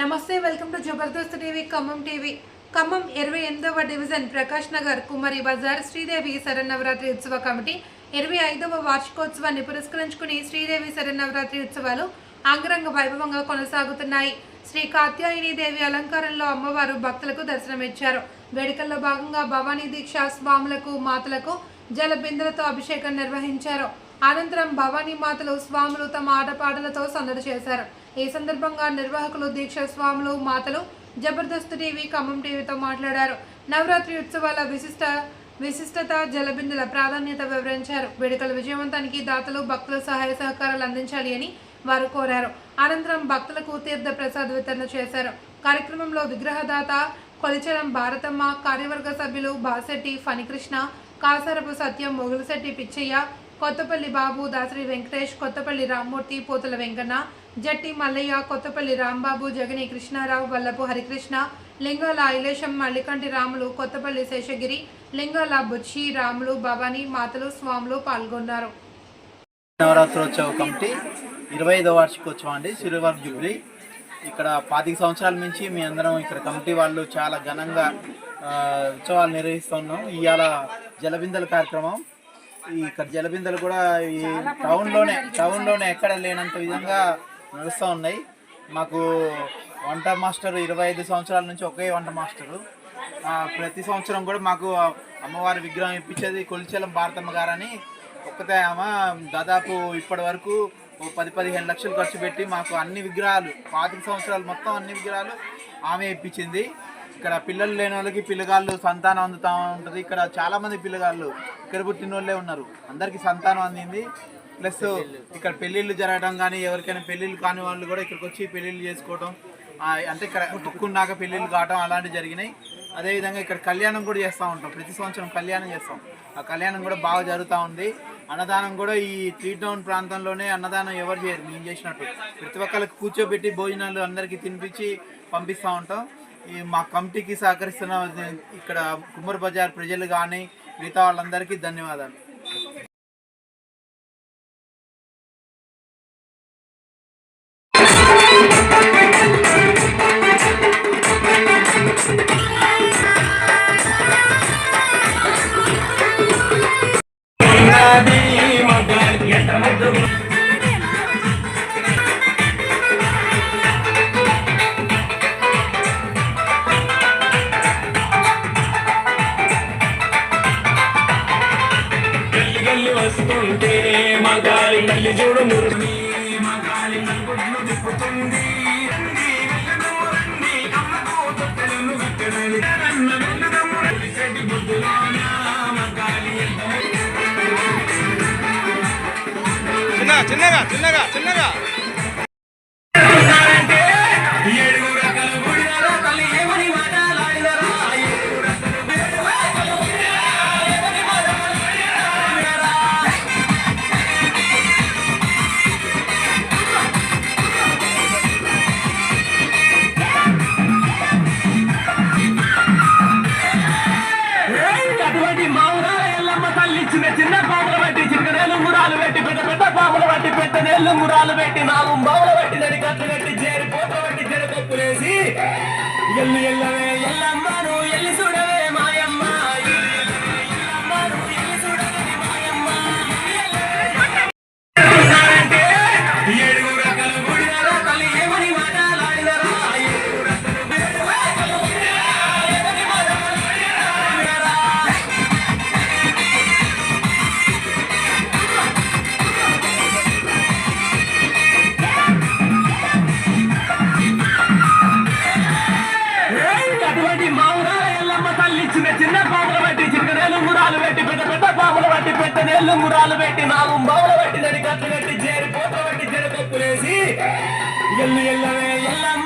నమస్తే welcome to Jabardasth TV Khammam TV. Khammam ఇరవై ఎనిమిదవ డివిజన్ ప్రకాష్ నగర్ కుమారి బజార్ శ్రీదేవి శరన్నవరాత్రి ఉత్సవ కమిటీ ఇరవై ఐదవ వార్షికోత్సవాన్ని పురస్కరించుకుని శ్రీదేవి శరన్నవరాత్రి ఉత్సవాలు అంగరంగ వైభవంగా కొనసాగుతున్నాయి. శ్రీ కాత్యాయని దేవి అలంకారంలో అమ్మవారు భక్తులకు దర్శనమిచ్చారు. వేడుకల్లో భాగంగా భవానీ దీక్ష స్వాములకు మాతలకు జలబిందులతో అభిషేకం నిర్వహించారు. అనంతరం భవానీ మాతలు స్వాములు తమ ఆటపాటలతో సందడి చేశారు. ఈ సందర్భంగా నిర్వాహకులు దీక్ష స్వాములు మాతలు జబర్దస్త్ టీవీ ఖమ్మం టీవీతో మాట్లాడారు. నవరాత్రి ఉత్సవాల విశిష్ట విశిష్టత జలబిందుల ప్రాధాన్యత వివరించారు. వేడుకల విజయవంతానికి దాతలు భక్తులు సహాయ సహకారాలు అందించాలి అని వారు కోరారు. అనంతరం భక్తులకు తీర్థ ప్రసాద్ వితరణ చేశారు. కార్యక్రమంలో విగ్రహదాత కొలిచరం భారతమ్మ కార్యవర్గ సభ్యులు బాసెట్టి ఫణికృష్ణ కాసరపు సత్యం మొగులశెట్టి పిచ్చయ్య కొత్తపల్లి బాబు దాసరి వెంకటేష్ కొత్తపల్లి రామ్మూర్తి పోతుల వెంకన్న జట్టి మల్లయ్య కొత్తపల్లి రాంబాబు జగని కృష్ణారావు వల్లపు హరికృష్ణ లింగాల ఐలేశం మల్లికంటి రాములు కొత్తపల్లి శేషగిరి లింగాల బుచ్చి రాములు భవానీ మాతలు స్వాములు పాల్గొన్నారు. నవరాత్రోత్సవ కమిటీ ఇరవై ఐదో వార్షికోత్సవం అండి సిల్వర్ జూబ్లీ. ఇక్కడ పాతిక సంవత్సరాల నుంచి మీ అందరం ఇక్కడ కమిటీ వాళ్ళు చాలా ఘనంగా ఉత్సవాలు నిర్వహిస్తున్నాం. ఇవాళ జలబిందల కార్యక్రమం. ఈ ఇక్కడ జలబిందలు కూడా ఈ టౌన్లోనే టౌన్లోనే ఎక్కడ లేనంత విధంగా నడుస్తూ ఉన్నాయి. మాకు వంట మాస్టర్ ఇరవై ఐదు సంవత్సరాల నుంచి ఒకే వంట మాస్టరు. ప్రతి సంవత్సరం కూడా మాకు అమ్మవారి విగ్రహం ఇప్పించేది కొలిచెలం భారతమ్మ గారని. ఒక్కతే ఆమె దాదాపు ఇప్పటి వరకు ఓ పది పదిహేను లక్షలు ఖర్చు పెట్టి మాకు అన్ని విగ్రహాలు పాతిక సంవత్సరాలు మొత్తం అన్ని విగ్రహాలు ఆమె ఇప్పించింది. ఇక్కడ పిల్లలు లేని వాళ్ళకి పిల్లగాళ్ళు సంతానం అందుతూ ఉంటుంది. ఇక్కడ చాలామంది పిల్లగాళ్ళు ఇక్కడ పుట్టిన వాళ్ళే ఉన్నారు. అందరికీ సంతానం అందింది. ప్లస్ ఇక్కడ పెళ్ళిళ్ళు జరగడం కానీ ఎవరికైనా పెళ్ళిళ్ళు కాని వాళ్ళు కూడా ఇక్కడికి వచ్చి పెళ్ళిళ్ళు చేసుకోవడం అంటే ఇక్కడ మొక్కున్నాక పెళ్ళిళ్ళు కావడం అలాంటివి జరిగినాయి. అదేవిధంగా ఇక్కడ కళ్యాణం కూడా చేస్తూ ఉంటాం. ప్రతి సంవత్సరం కళ్యాణం చేస్తాం. ఆ కళ్యాణం కూడా బాగా జరుగుతూ ఉంది. అన్నదానం కూడా ఈ త్రీ టౌన్ ప్రాంతంలోనే అన్నదానం ఎవరు చేయరు. మేము చేసినట్టు. ప్రతి ఒక్కరికి కూర్చోబెట్టి భోజనాలు అందరికీ తినిపించి పంపిస్తూ ఉంటాం. ఈ మా కమిటీకి సహకరిస్తున్న ఇక్కడ కుమ్మర్ బజార్ ప్రజలు కానీ మిగతా వాళ్ళందరికీ ధన్యవాదాలు. చిన్నగా చిన్నగా చిన్నగా పాములు పెట్టి మురాలు పెట్టి నాలుగు బావులు పెట్టి నడి కట్లు పెట్టి చేరి పోత పెట్టి చెడు కప్పులేసి ఎల్లు ఎల్లవే ఎల్లమ్మ పెద్ద పట్టి పాములు పెట్టి పెద్ద నేళ్ళు మురాలు పెట్టి నాలుగు బావులు పట్టి నడి కట్లు పెట్టి చేరి పోత పట్టి చెడు ఎల్లు ఎల్లవే ఎల్లమ్మ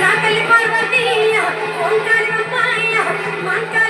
నాకలి పార్వతీయ ఓంకారి అమ్మాయ మంకాలి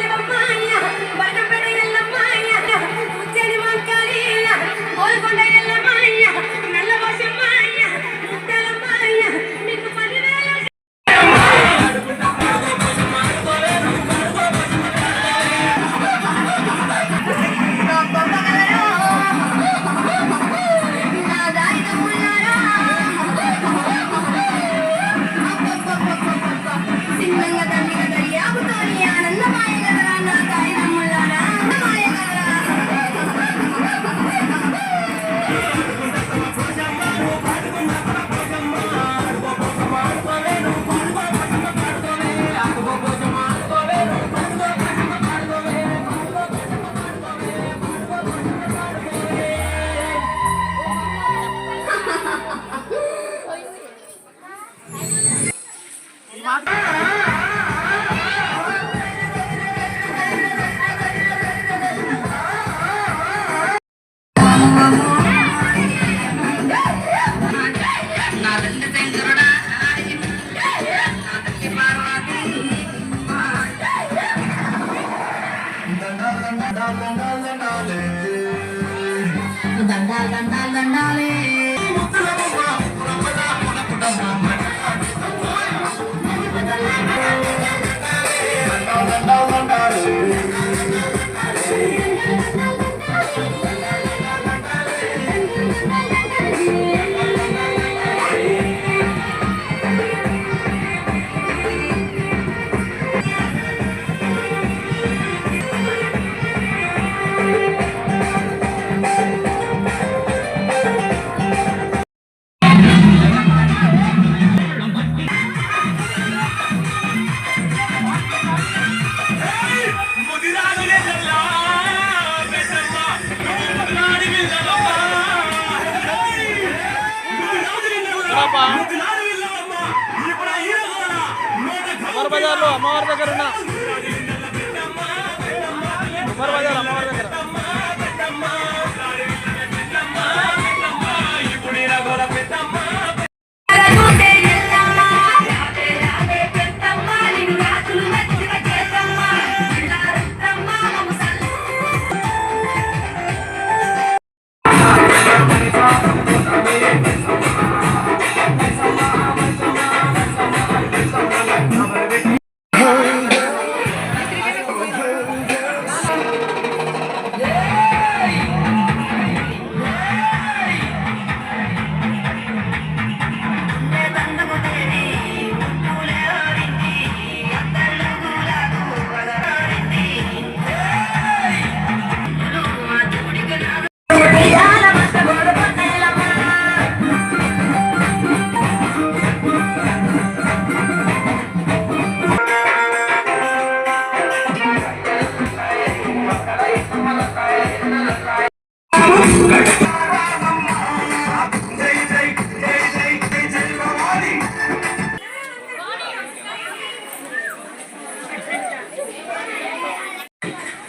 బజార్లో అమ్మవారి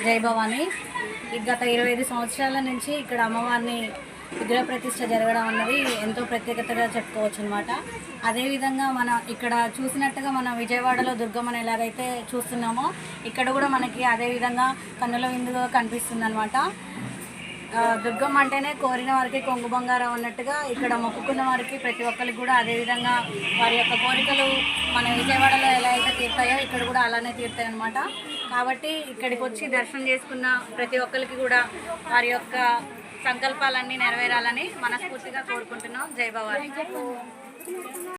జై భవాని. గత ఇరవై ఐదు సంవత్సరాల నుంచి ఇక్కడ అమ్మవారిని విగ్రహ ప్రతిష్ట జరగడం అన్నది ఎంతో ప్రత్యేకతగా చెప్పుకోవచ్చు అనమాట అదేవిధంగా మన ఇక్కడ చూసినట్టుగా మనం విజయవాడలో దుర్గమ్మను ఎలాగైతే చూస్తున్నామో ఇక్కడ కూడా మనకి అదే విధంగా కన్నుల విందుగా కనిపిస్తుంది అనమాట దుర్గమ్మ అంటేనే కోరిన వారికి కొంగు బంగారం అన్నట్టుగా ఇక్కడ మొక్కుకున్న వారికి ప్రతి ఒక్కరికి కూడా అదేవిధంగా వారి యొక్క కోరికలు మన విజయవాడలో ఎలా అయితే తీర్తాయో ఇక్కడ కూడా అలానే తీరుతాయి అనమాట కాబట్టి ఇక్కడికి వచ్చి దర్శనం చేసుకున్న ప్రతి ఒక్కరికి కూడా వారి యొక్క సంకల్పాలన్నీ నెరవేరాలని మనస్ఫూర్తిగా కోరుకుంటున్నాం. జై భవాని.